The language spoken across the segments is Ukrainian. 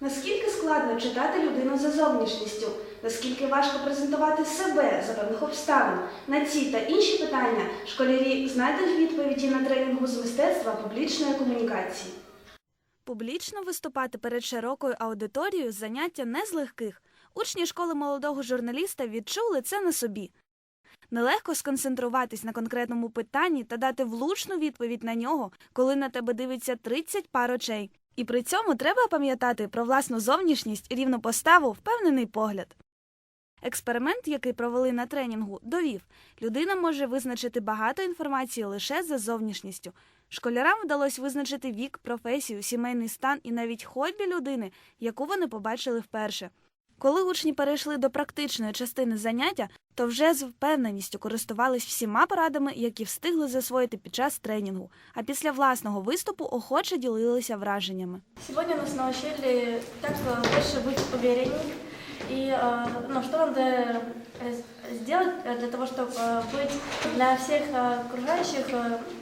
Наскільки складно читати людину за зовнішністю? Наскільки важко презентувати себе за певних обставин? На ці та інші питання школярі знайдуть відповіді на тренінгу з мистецтва публічної комунікації. Публічно виступати перед широкою аудиторією заняття не з легких. Учні школи молодого журналіста відчули це на собі. Нелегко сконцентруватись на конкретному питанні та дати влучну відповідь на нього, коли на тебе дивиться 30 пар очей. І при цьому треба пам'ятати про власну зовнішність, рівну поставу, впевнений погляд. Експеримент, який провели на тренінгу, довів, людина може визначити багато інформації лише за зовнішністю. Школярам вдалося визначити вік, професію, сімейний стан і навіть хобі людини, яку вони побачили вперше. Коли учні перейшли до практичної частини заняття, то вже з впевненістю користувались всіма порадами, які встигли засвоїти під час тренінгу, а після власного виступу охоче ділилися враженнями. Сегодня нас научили, как э, лучше быть уверенней и э, ну, что надо э, сделать э, для того, чтобы э, быть для всех э, окружающих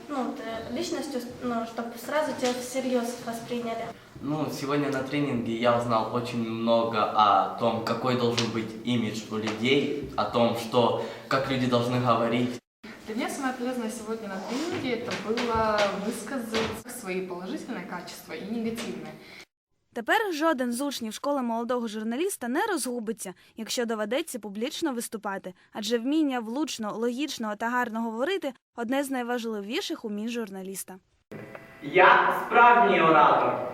ну, личностью, ну, чтобы сразу тебя всерьез восприняли. Ну, сегодня на тренинге я узнал очень много о том, какой должен быть имидж у людей, о том, что, как люди должны говорить. Для меня самое полезное сегодня на тренинге это было высказать свои положительные качества и негативные. Тепер жоден з учнів школи молодого журналіста не розгубиться, якщо доведеться публічно виступати, адже вміння влучно, логічно та гарно говорити одне з найважливіших умінь журналіста. Я справжній оратор.